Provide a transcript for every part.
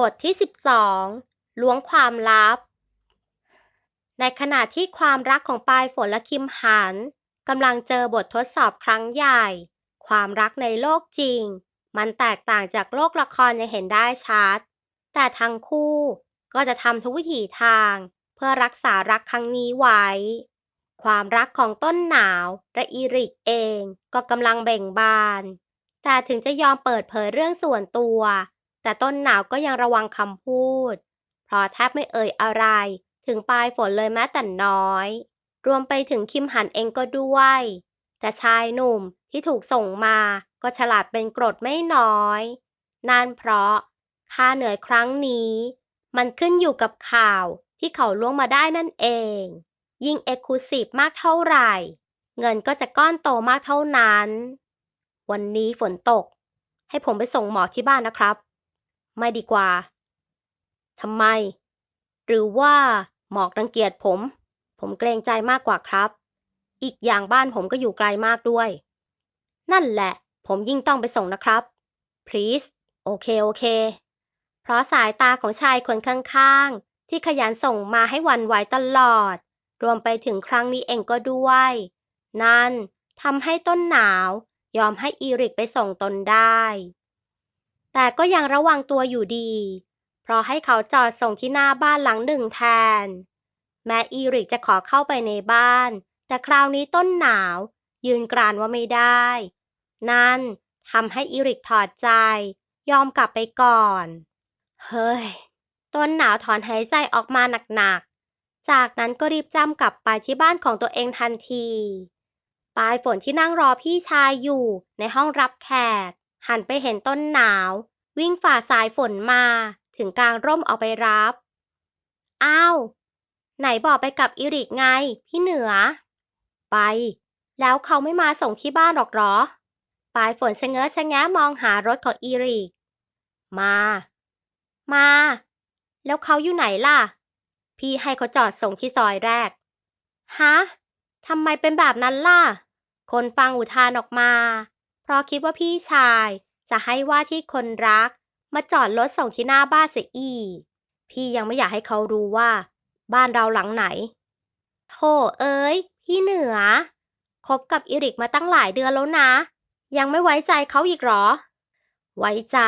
บทที่ 12 ล้วงความลับ ในขณะที่ความรักของปลายฝนและคิมหันกำลังเจอบททดสอบครั้งใหญ่ ความรักในโลกจริง มันแตกต่างจากโลกละครยังเห็นได้ชัด แต่ทั้งคู่ก็จะทำทุกวิถีทางเพื่อรักษารักครั้งนี้ไว้ ความรักของต้นหนาวและอีริกเองก็กำลังเบ่งบาน แต่ถึงจะยอมเปิดเผยเรื่องส่วนตัว แต่ต้นหนาวก็ยังระวังคำพูด เพราะแทบไม่เอ่ยอะไร ถึงปลายฝนเลยแม้แต่น้อย รวมไปถึงคิมหันเองก็ด้วย แต่ชายหนุ่มที่ถูกส่งมาก็ฉลาดเป็นกรดไม่น้อย นั่นเพราะค่าเหนื่อยครั้งนี้ มันขึ้นอยู่กับข่าวที่เขาล่วงมาได้นั่นเอง ยิ่งเอกลูซีฟมากเท่าไหร่ เงินก็จะก้อนโตมากเท่านั้น วันนี้ฝนตก ให้ผมไปส่งหมอที่บ้านนะครับ ไม่ดีกว่า ทำไม หรือว่าหมอกรังเกียจผม ผมเกรงใจมากกว่าครับ อีกอย่างบ้านผมก็อยู่ไกลมากด้วย นั่นแหละ ผมยิ่งต้องไปส่งนะครับ please โอเค โอเค เพราะสายตาของชายคนข้างๆ ที่ขยันส่งมาให้วันไหวตลอด รวมไปถึงครั้งนี้เองก็ด้วย นั่นทำให้ต้นหนาวยอมให้อีริกไปส่งตนได้ แต่ก็ยังระวังตัวอยู่ดี เพราะให้เขาจอดส่งที่หน้าบ้านหลังหนึ่งแทน แม้อีริกจะขอเข้าไปในบ้าน แต่คราวนี้ต้นหนาว ยืนกรานว่าไม่ได้ นั่นทำให้อีริกถอดใจ ยอมกลับไปก่อน เฮ้ย ต้นหนาวถอนหายใจออกมาหนักๆ จากนั้นก็รีบจ้ำกลับไปที่บ้านของตัวเองทันที ปลายฝนที่นั่งรอพี่ชายอยู่ในห้องรับแขก หันไปเห็นต้นหนาว วิ่งฝ่าสายฝนมาถึงกลางร่มเอาไปรับ อ้าว ไหนบอกไปกับอิริกไง พี่เหนือ ไป แล้วเขาไม่มาส่งที่บ้านหรอกหรอ ปลายฝนชะเง้อชะแงะมองหารถของอิริก มา มา แล้วเขาอยู่ไหนล่ะ พี่ให้เขาจอดส่งที่ซอยแรก ฮะทำไมเป็นแบบนั้นล่ะ คนฟังอุทานออกมา เพราะคิดว่าพี่ชายจะให้ว่าที่คนรัก มาจอดรถส่งที่หน้าบ้านเสียอีกพี่ยังไม่อยากให้เขารู้ว่า บ้านเราหลังไหนโธ่เอ้ย พี่เหนือคบกับอิริกมาตั้งหลายเดือนแล้วนะ ยังไม่ไว้ใจเขาอีกหรอ ไว้ใจ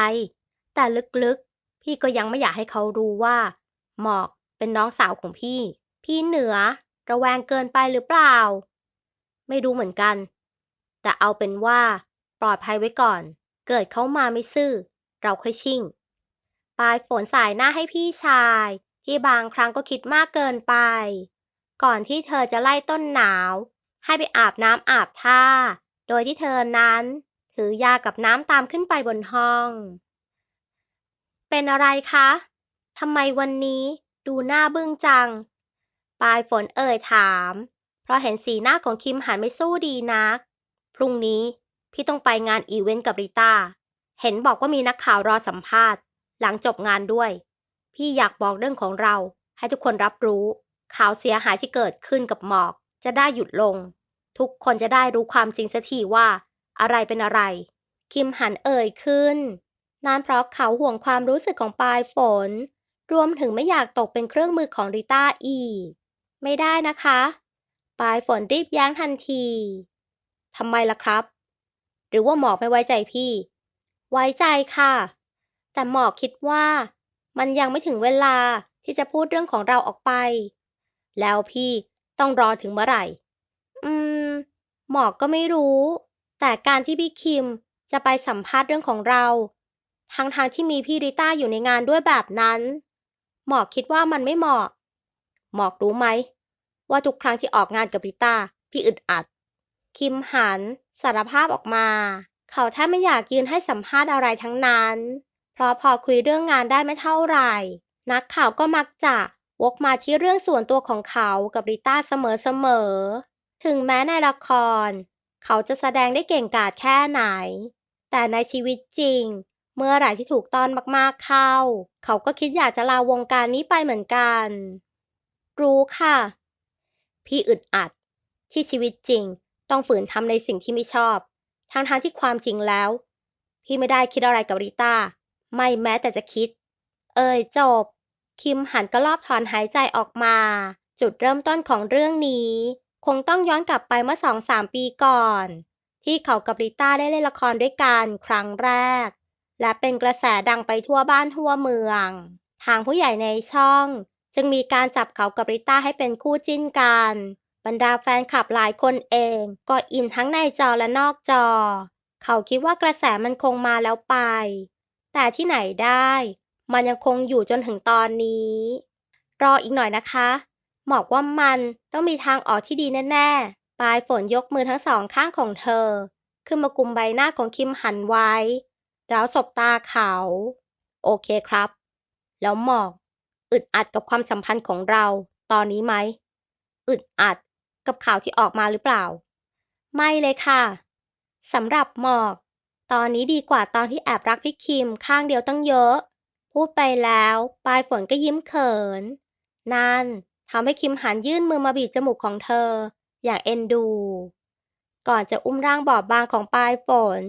แต่ลึกๆ พี่ก็ยังไม่อยากให้เขารู้ว่า หมอกเป็นน้องสาวของพี่ พี่เหนือ ระแวงเกินไปหรือเปล่า ไม่รู้เหมือนกัน แต่เอาเป็นว่า ปลอดภัยไว้ก่อน เกิดเขามาไม่ซื่อ เราค่อยชิ่ง ปลายฝนสายหน้าให้พี่ชาย ที่บางครั้งก็คิดมากเกินไป ก่อนที่เธอจะไล่ต้นหนาว ให้ไปอาบน้ำอาบท่า โดยที่เธอนั้น ถือยากับน้ำตามขึ้นไปบนห้อง เป็นอะไรคะทำไมวันนี้ดูหน้าบึ้งจัง ปลายฝนเอ่ยถาม เพราะเห็นสีหน้าของคิมหันไม่สู้ดีนัก พรุ่งนี้ พี่ต้องไปงานอีเวนต์กับริต้า เห็นบอกว่ามีนักข่าวรอสัมภาษณ์ หลังจบงานด้วย พี่อยากบอกเรื่องของเรา ให้ทุกคนรับรู้ ข่าวเสียหายที่เกิดขึ้นกับหมอก จะได้หยุดลง ทุกคนจะได้รู้ความจริงสักทีว่า อะไรเป็นอะไร คิมหันเอ่ยขึ้นนั่นเพราะเขาห่วงความรู้สึกของปลายฝน รวมถึงไม่อยากตกเป็นเครื่องมือของริต้าอีก ไม่ได้นะคะ ปลายฝนรีบแย้งทันทีทำไมล่ะครับ หรือว่าหมอกไม่ไว้ใจพี่ ไว้ใจค่ะ แต่หมอกคิดว่า มันยังไม่ถึงเวลาที่จะพูดเรื่องของเราออกไป แล้วพี่ต้องรอถึงเมื่อไหร่ อืม หมอกก็ไม่รู้ แต่การที่พี่คิมจะไปสัมภาษณ์เรื่องของเรา ทั้งทางที่มีพี่ริต้าอยู่ในงานด้วยแบบนั้น หมอกคิดว่ามันไม่เหมาะ หมอกรู้ไหม ว่าทุกครั้งที่ออกงานกับริต้า พี่อึดอัด คิมหัน สารภาพออกมา เขาแทบไม่อยากยืนให้สัมภาษณ์อะไรทั้งนั้น เพราะพอคุยเรื่องงานได้ไม่เท่าไหร่ นักข่าวก็มักจะวกมาที่เรื่องส่วนตัวของเขากับริต้าเสมอๆ ถึงแม้ในละคร เขาจะแสดงได้เก่งกาจแค่ไหน แต่ในชีวิตจริง เมื่อไหร่ที่ถูกต้อนมากๆเข้า เขาก็คิดอยากจะลาวงการนี้ไปเหมือนกัน รู้ค่ะ พี่อึดอัดที่ชีวิตจริง ต้องฝืนทำในสิ่งที่ไม่ชอบทั้งๆทที่ความจริงแล้ว พี่ไม่ได้คิดอะไรกับริต้า ไม่แม้แต่จะคิด เอ่ยจบ คิมหันกระลอบถอนหายใจออกมา จุดเริ่มต้นของเรื่องนี้ คงต้องย้อนกลับไปเมื่อสองสามปีก่อน ที่เขากับริต้าได้เล่นละครด้วยกันครั้งแรก และเป็นกระแสดังไปทั่วบ้านทั่วเมือง ทางผู้ใหญ่ในช่อง จึงมีการจับเขากับริต้าให้เป็นคู่จิ้นกัน บรรดาแฟนคลับหลายคนเองก็อินทั้งในจอและนอกจอ เขาคิดว่ากระแสมันคงมาแล้วไป แต่ที่ไหนได้ มันยังคงอยู่จนถึงตอนนี้ รออีกหน่อยนะคะหมอกว่ามันต้องมีทางออกที่ดีแน่ๆ ปลายฝนยกมือทั้งสองข้างของเธอ ขึ้นมากุมใบหน้าของคิมหันไว้ แล้วสบตาเขา โอเคครับ แล้วหมอก อึดอัดกับความสัมพันธ์ของเรา ตอนนี้ไหม อึดอัด กับข่าวที่ออกมาหรือเปล่า ไม่เลยค่ะสำหรับหมอก ตอนนี้ดีกว่าตอนที่แอบรักพี่คิมข้างเดียวตั้งเยอะ พูดไปแล้วปลายฝนก็ยิ้มเขิน นั่นทำให้คิมหันยื่นมือมาบีบจมูกของเธอ อย่างเอ็นดู ก่อนจะอุ้มร่างบอบบางของปลายฝน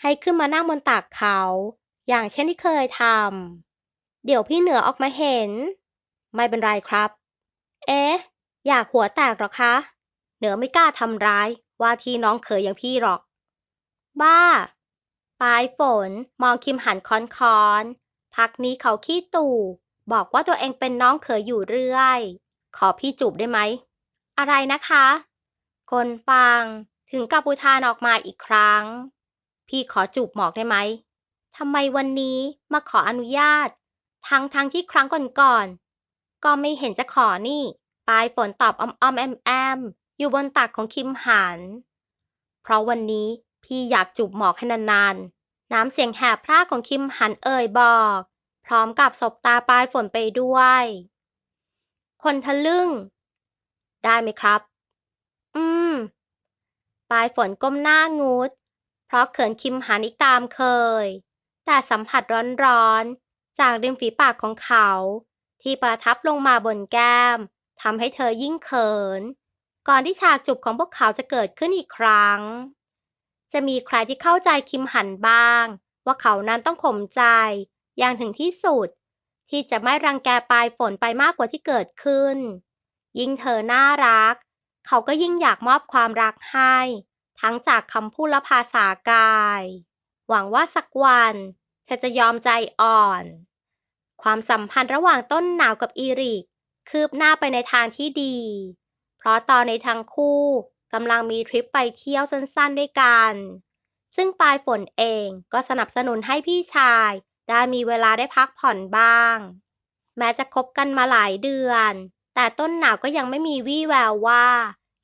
ให้ขึ้นมานั่งบนตักเขา อย่างเช่นที่เคยทำเดี๋ยวพี่เหนือออกมาเห็น ไม่เป็นไรครับ เอ๊ะ อยากหัวแตกหรอคะ เหนือไม่กล้าทำร้าย ว่าที่น้องเขยอย่างพี่หรอก บ้า ปลายฝนมองคิมหันคอนคอนพักนี้เขาขี้ตู่ บอกว่าตัวเองเป็นน้องเขยอยู่เรื่อย ขอพี่จูบได้ไหม อะไรนะคะ คนฟังถึงกับอุทานออกมาอีกครั้ง พี่ขอจูบหมอกได้ไหมทำไมวันนี้มาขออนุญาต ทั้งทั้งที่ครั้งก่อนๆก็ไม่เห็นจะขอนี่ ปลายฝนตอบอมอมแอมแอมอยู่บนตักของคิมหัน เพราะวันนี้พี่อยากจูบหมอกให้นานๆ น้ำเสียงแหบพร่าของคิมหันเอ่ยบอก พร้อมกับสบตาปลายฝนไปด้วย คนทะลึ่ง ได้ไหมครับ อืม ปลายฝนก้มหน้างุด เพราะเขินคิมหันอีกตามเคย แต่สัมผัสร้อนๆ จากริมฝีปากของเขา ที่ประทับลงมาบนแก้ม ทำให้เธอยิ่งเขิน ก่อนที่ฉากจูบของพวกเขาจะเกิดขึ้นอีกครั้ง จะมีใครที่เข้าใจคิมหันบ้าง ว่าเขานั้นต้องข่มใจ อย่างถึงที่สุด ที่จะไม่รังแกปลายฝนไปมากกว่าที่เกิดขึ้น ยิ่งเธอน่ารัก เขาก็ยิ่งอยากมอบความรักให้ ทั้งจากคำพูดและภาษากาย หวังว่าสักวันเธอจะยอมใจอ่อน ความสัมพันธ์ระหว่างต้นหนาวกับอีริก คืบหน้าไปในทางที่ดี เพราะตอนในทั้งคู่กำลังมีทริปไปเที่ยวสั้นๆด้วยกัน ซึ่งปลายฝนเองก็สนับสนุนให้พี่ชาย ได้มีเวลาได้พักผ่อนบ้าง แม้จะคบกันมาหลายเดือน แต่ต้นหนาวก็ยังไม่มีวี่แววว่า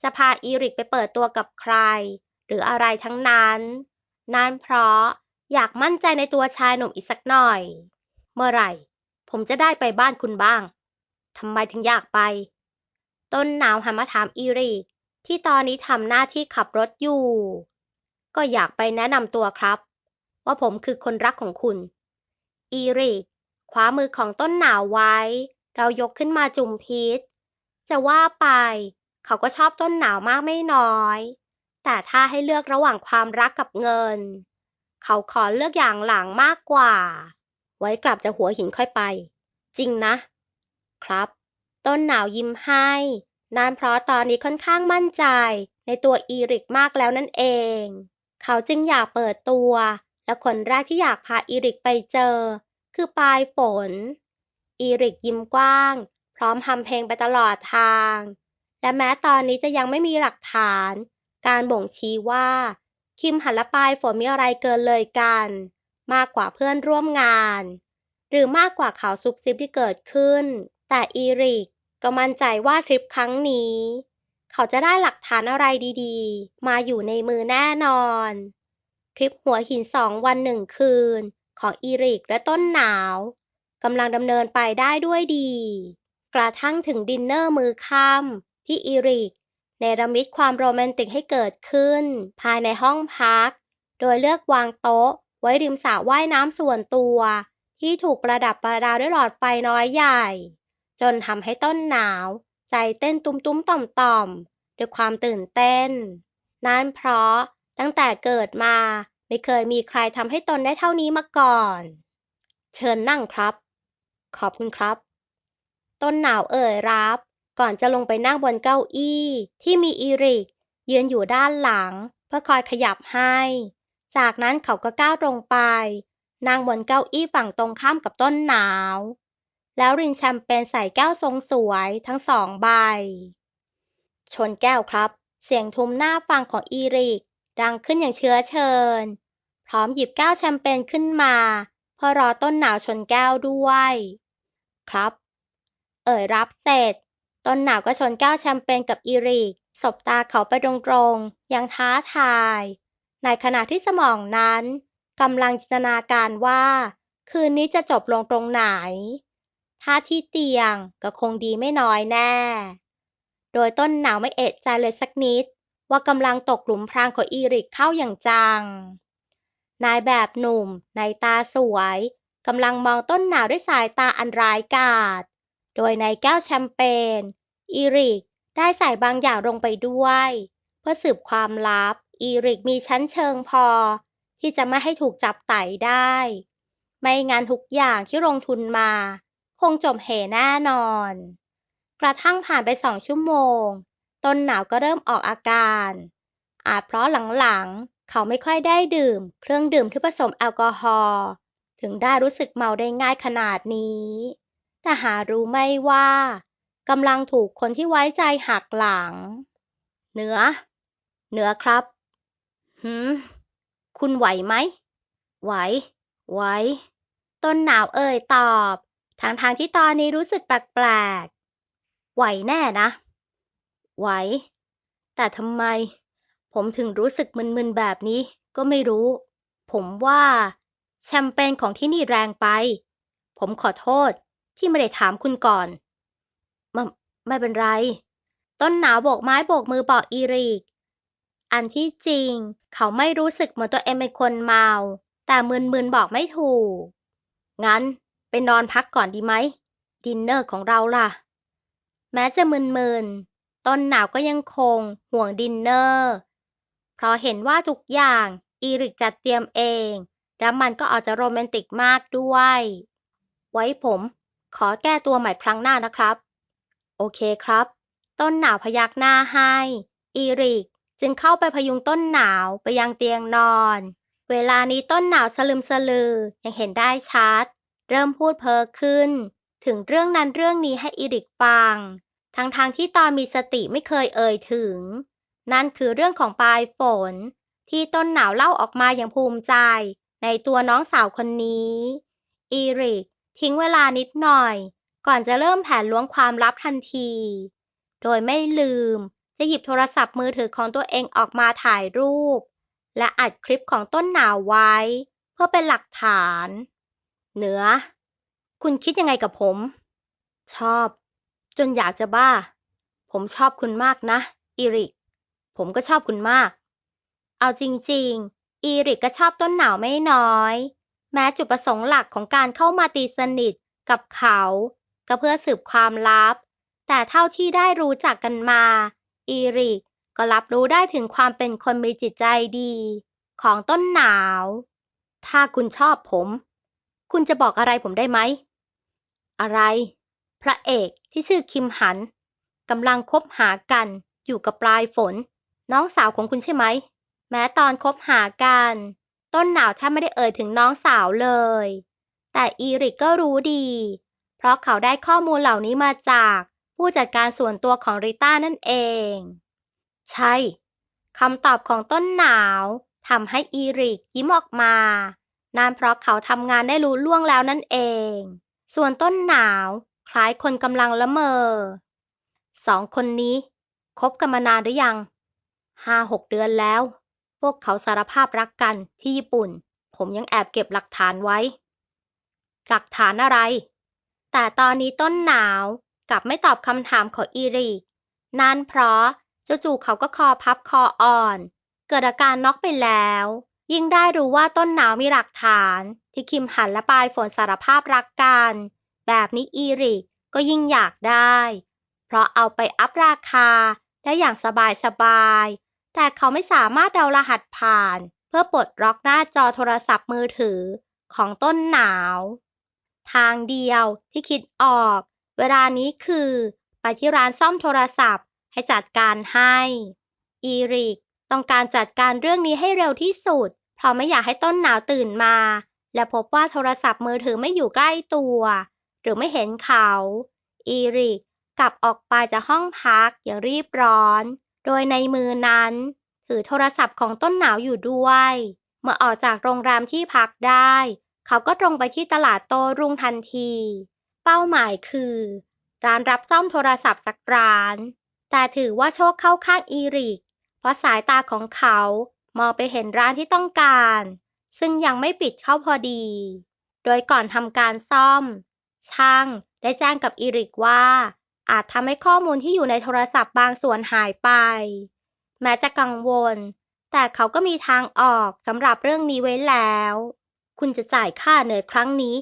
จะพาอีริกไปเปิดตัวกับใคร หรืออะไรทั้งนั้น นั่นเพราะอยากมั่นใจในตัวชายหนุ่มอีกสักหน่อย เมื่อไหร่ ผมจะได้ไปบ้านคุณบ้าง ทำไมถึงอยากไป ต้นหนาวหันมาถามอีริก ที่ตอนนี้ทำหน้าที่ขับรถอยู่ ก็อยากไปแนะนำตัวครับ ว่าผมคือคนรักของคุณ อีริกคว้ามือของต้นหนาวไว้ เรายกขึ้นมาจุ่มพิษจะว่าไป เขาก็ชอบต้นหนาวมากไม่น้อย แต่ถ้าให้เลือกระหว่างความรักกับเงิน เขาขอเลือกอย่างหลังมากกว่า ไว้กลับจะหัวหินค่อยไป จริงนะ ครับ ต้นหนาวยิ้มให้ นั่นเพราะตอนนี้ค่อนข้างมั่นใจ ในตัวอีริกมากแล้วนั่นเอง เขาจึงอยากเปิดตัว และคนแรกที่อยากพาอีริกไปเจอ คือปลายฝน อีริกยิ้มกว้าง พร้อมทำเพลงไปตลอดทาง และแม้ตอนนี้จะยังไม่มีหลักฐาน การบ่งชี้ว่า คิมหันละปลายฝนมีอะไรเกินเลยกัน มากกว่าเพื่อนร่วมงาน หรือมากกว่าข่าวซุบซิบที่เกิดขึ้น แต่อีริกก็มั่นใจว่าทริปครั้งนี้ เขาจะได้หลักฐานอะไรดีๆ มาอยู่ในมือแน่นอน ทริปหัวหินสองวันหนึ่งคืน ของอีริกและต้นหนาวกำลังดำเนินไปได้ด้วยดี กระทั่งถึงดินเนอร์มือค่ำที่อีริกเนรมิตความโรแมนติกให้เกิดขึ้น ภายในห้องพัก โดยเลือกวางโต๊ะ ไว้ริมสระว่ายน้ำส่วนตัว ที่ถูกประดับประดาด้วยหลอดไฟน้อยใหญ่ จนทำให้ต้นหนาว ใจเต้นตุ้มๆต่อมๆด้วยความตื่นเต้น นั่นเพราะตั้งแต่เกิดมา ไม่เคยมีใครทำให้ตนได้เท่านี้มาก่อน เชิญนั่งครับ ขอบคุณครับ ต้นหนาวเอ่ยรับ ก่อนจะลงไปนั่งบนเก้าอี้ ที่มีอีริก ยืนอยู่ด้านหลัง เพื่อคอยขยับให้ จากนั้นเขาก็ก้าวลงไป นั่งบนเก้าอี้ฝั่งตรงข้ามกับต้นหนาว แล้วรินแชมเปญใส่แก้วทรงสวยทั้งสองใบ ชนแก้วครับ เสียงทุ้มหน้าฟังของอีริก ดังขึ้นอย่างเชื้อเชิญ พร้อมหยิบแก้วแชมเปญขึ้นมา เพื่อรอต้นหนาวชนแก้วด้วย ครับ เอ่ยรับเสร็จ ต้นหนาวก็ชนแก้วแชมเปญกับอีริก สบตาเขาไปตรงๆอยังท้าทาย ในขณะที่สมองนั้นกำลังจินตนาการว่า คืนนี้จะจบลงตรงไหน ถ้าที่เตียงก็คงดีไม่น้อยแน่ โดยต้นหนาวไม่เอะใจเลยสักนิด ว่ากำลังตกหลุมพรางของอีริกเข้าอย่างจัง นายแบบหนุ่มในตาสวยกำลังมองต้นหนาวด้วยสายตาอันร้ายกาจ โดยในแก้วแชมเปญอีริกได้ใส่บางอย่างลงไปด้วย เพื่อสืบความลับ อีริกมีชั้นเชิงพอ ที่จะไม่ให้ถูกจับไต่ได้ ไม่งั้นทุกอย่างที่ลงทุนมา งจบเหแน่นอน กระทั่งผ่านไปสองชั่วโมง ต้นหนาวก็เริ่มออกอาการ อาจเพราะหลังๆ เขาไม่ค่อยได้ดื่ม เครื่องดื่มที่ผสมแอลกอฮอล์ถึงได้รู้สึกเมาได้ง่ายขนาดนี้ แต่หารู้ไม่ว่ากำลังถูกคนที่ไว้ใจหักหลัง เหนือ เหนือครับหืมคุณไหวไหม ไหว ไหว ต้นหนาวเอ่ยตอบ ทางทางที่ตอนนี้รู้สึกแปลกๆ ไหวแน่นะ ไหว แต่ทำไม ผมถึงรู้สึกมึนๆแบบนี้ ก็ไม่รู้ ผมว่า แชมเปญของที่นี่แรงไป ผมขอโทษที่ไม่ได้ถามคุณก่อนไม่ไม่เป็นไร ต้นหนาวโบกไม้โบกมือบอกอีริก อันที่จริง เขาไม่รู้สึกเหมือนตัวเองเป็นคนเมา แต่มึนๆบอกไม่ถูก งั้น ไปนอนพักก่อนดีไหม ดินเนอร์ของเราล่ะ แม้จะมึนๆ ต้นหนาวก็ยังคงห่วงดินเนอร์ เพราะเห็นว่าทุกอย่างอีริกจัดเตรียมเอง และมันก็อาจจะโรแมนติกมากด้วย ไว้ผม ขอแก้ตัวใหม่ครั้งหน้านะครับ โอเคครับ ต้นหนาวพยักหน้าให้ อีริกจึงเข้าไปพยุงต้นหนาวไปยังเตียงนอน เวลานี้ต้นหนาวสลึมสลือยังเห็นได้ชัด เริ่มพูดเพ้อขึ้น ถึงเรื่องนั้นเรื่องนี้ให้อีริกฟัง ทั้งๆทที่ตอนมีสติไม่เคยเอ่ยถึง นั่นคือเรื่องของปลายฝน ที่ต้นหนาวเล่าออกมาอย่างภูมิใจ ในตัวน้องสาวคนนี้ อีริกทิ้งเวลานิดหน่อย ก่อนจะเริ่มแผนล้วงความลับทันที โดยไม่ลืม จะหยิบโทรศัพท์มือถือของตัวเองออกมาถ่ายรูป และอัดคลิปของต้นหนาวไว้ เพื่อเป็นหลักฐาน เหนือ คุณคิดยังไงกับผม ชอบ จนอยากจะบ้า ผมชอบคุณมากนะ อีริก ผมก็ชอบคุณมาก เอาจริง ๆ อีริกก็ชอบต้นหนาวไม่น้อย แม้จุดประสงค์หลักของการเข้ามาตีสนิทกับเขา ก็เพื่อสืบความลับ แต่เท่าที่ได้รู้จักกันมา อีริกก็รับรู้ได้ถึงความเป็นคนมีจิตใจดี ของต้นหนาว ถ้าคุณชอบผม คุณจะบอกอะไรผมได้ไหม อะไร พระเอกที่ชื่อคิมหันกำลังคบหากันอยู่กับปลายฝน น้องสาวของคุณใช่ไหม แม้ตอนคบหากัน ต้นหนาวแทบไม่ได้เอ่ยถึงน้องสาวเลย แต่อีริกก็รู้ดี เพราะเขาได้ข้อมูลเหล่านี้มาจากผู้จัดการส่วนตัวของริต้านั่นเอง ใช่คำตอบของต้นหนาวทำให้อีริกยิ้มออกมา นั่นเพราะเขาทำงานได้รู้ล่วงแล้วนั่นเอง ส่วนต้นหนาว คล้ายคนกำลังละเมอ สองคนนี้คบกันมานานหรือยัง ห้าหกเดือนแล้ว พวกเขาสารภาพรักกันที่ญี่ปุ่น ผมยังแอบเก็บหลักฐานไว้ หลักฐานอะไร แต่ตอนนี้ต้นหนาวกลับไม่ตอบคำถามของอีริก นั่นเพราะจู่ๆเขาก็คอพับคออ่อน เกิดอาการน็อกไปแล้ว ยิ่งได้รู้ว่าต้นหนาวมีหลักฐาน ที่คิมหันและปลายฝนสารภาพรักกัน แบบนี้อีริกก็ยิ่งอยากได้ เพราะเอาไปอัพราคาได้อย่างสบายๆแต่เขาไม่สามารถเดารหัสผ่าน เพื่อปลดล็อกหน้าจอโทรศัพท์มือถือของต้นหนาว ทางเดียวที่คิดออก เวลานี้คือ ไปที่ร้านซ่อมโทรศัพท์ให้จัดการให้ อีริก ต้องการจัดการเรื่องนี้ให้เร็วที่สุด เพราะไม่อยากให้ต้นหนาวตื่นมา และพบว่าโทรศัพท์มือถือไม่อยู่ใกล้ตัว หรือไม่เห็นเขา อีริกกลับออกไปจากห้องพักอย่างรีบร้อน โดยในมือนั้น ถือโทรศัพท์ของต้นหนาวอยู่ด้วย เมื่อออกจากโรงแรมที่พักได้ เขาก็ตรงไปที่ตลาดโตรุ่งทันที เป้าหมายคือ ร้านรับซ่อมโทรศัพท์สักร้าน แต่ถือว่าโชคเข้าข้างอีริก เพราะสายตาของเขามองไปเห็นร้านที่ต้องการ ซึ่งยังไม่ปิดเข้าพอดี โดยก่อนทำการซ่อม ช่างได้แจ้งกับอีริกว่า อาจทำให้ข้อมูลที่อยู่ในโทรศัพท์บางส่วนหายไป แม้จะกังวล แต่เขาก็มีทางออกสำหรับเรื่องนี้ไว้แล้ว คุณจะจ่ายค่าเหนื่อยครั้งนี้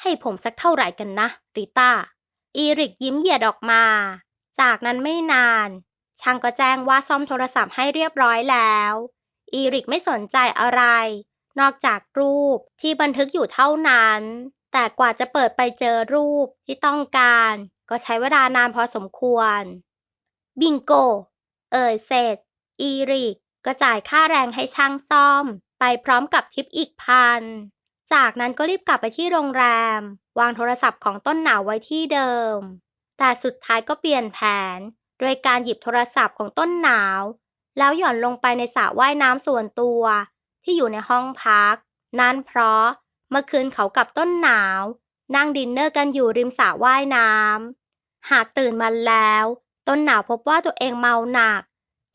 ให้ผมสักเท่าไหร่กันนะ ริต้า อีริกยิ้มเหยียดออกมา จากนั้นไม่นาน ช่างก็แจ้งว่าซ่อมโทรศัพท์ให้เรียบร้อยแล้ว อีริกไม่สนใจอะไร นอกจากรูปที่บันทึกอยู่เท่านั้น แต่กว่าจะเปิดไปเจอรูปที่ต้องการ ก็ใช้เวลานานพอสมควร บิงโก เอ่ยเสร็จ อีริกก็จ่ายค่าแรงให้ช่างซ่อม ไปพร้อมกับทิปอีกพัน จากนั้นก็รีบกลับไปที่โรงแรม วางโทรศัพท์ของต้นหนาวไว้ที่เดิม แต่สุดท้ายก็เปลี่ยนแผน โดยการหยิบโทรศัพท์ของต้นหนาว แล้วหย่อนลงไปในสระว่ายน้ำส่วนตัว ที่อยู่ในห้องพัก นั่นเพราะเมื่อคืนเขากับต้นหนาว นั่งดินเนอร์กันอยู่ริมสระว่ายน้ำหากตื่นมาแล้ว ต้นหนาวพบว่าตัวเองเมาหนัก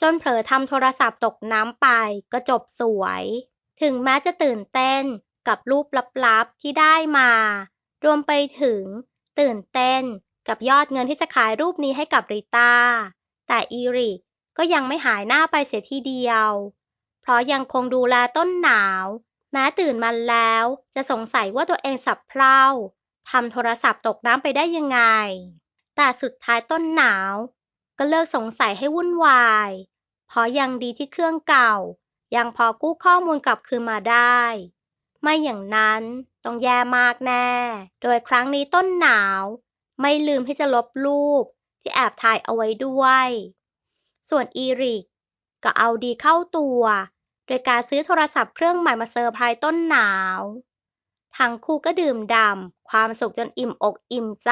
จนเผลอทำโทรศัพท์ตกน้ำไปก็จบสวย ถึงแม้จะตื่นเต้นกับรูปลับๆที่ได้มา รวมไปถึง ตื่นเต้น กับยอดเงินที่จะขายรูปนี้ให้กับริต้าแต่อีริกก็ยังไม่หายหน้าไปเสียทีเดียว เพราะยังคงดูแลต้นหนาว แม้ตื่นมาแล้ว จะสงสัยว่าตัวเองสับเพร่าทำโทรศัพท์ตกน้ำไปได้ยังไง แต่สุดท้ายต้นหนาว ก็เลิกสงสัยให้วุ่นวาย เพราะยังดีที่เครื่องเก่า ยังพอกู้ข้อมูลกลับคืนมาได้ ไม่อย่างนั้นต้องแย่มากแน่ โดยครั้งนี้ต้นหนาว ไม่ลืมที่จะลบรูปที่แอบถ่ายเอาไว้ด้วย ส่วนอีริกก็เอาดีเข้าตัว โดยการซื้อโทรศัพท์เครื่องใหม่มาเซอร์ไพรส์ต้นหนาว ทั้งคู่ก็ดื่มด่ำความสุขจนอิ่มอกอิ่มใจ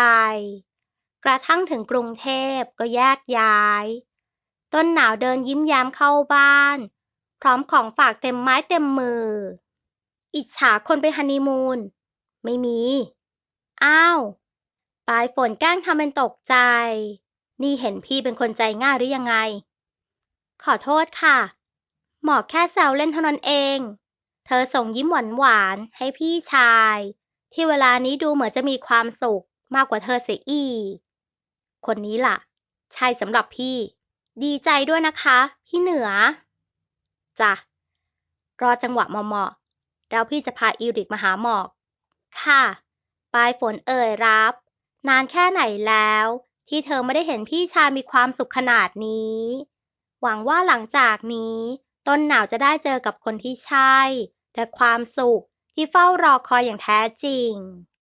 กระทั่งถึงกรุงเทพก็แยกย้าย ต้นหนาวเดินยิ้มย้มเข้าบ้าน พร้อมของฝากเต็มไม้เต็มมือ อิจฉาคนไปฮันนีมูน ไม่มี อ้าว ปลายฝนแกล้งทำเป็นตกใจ นี่เห็นพี่เป็นคนใจง่ายหรือยังไง ขอโทษค่ะ หมอแค่แซวเล่นเท่านั้นเอง เธอส่งยิ้มหวานหวานให้พี่ชาย ที่เวลานี้ดูเหมือนจะมีความสุขมากกว่าเธอเสียอีก คนนี้ล่ะ ใช่สำหรับพี่ ดีใจด้วยนะคะ พี่เหนือ จ้ะ รอจังหวะเหมาะๆแล้วพี่จะพาอีริกมาหาหมอก ค่ะ ปลายฝนเอ่ยรับ นานแค่ไหนแล้ว ที่เธอไม่ได้เห็นพี่ชายมีความสุขขนาดนี้ หวังว่าหลังจากนี้ ต้นหนาวจะได้เจอกับคนที่ใช่ และความสุขที่เฝ้ารอคอยอย่างแท้จริง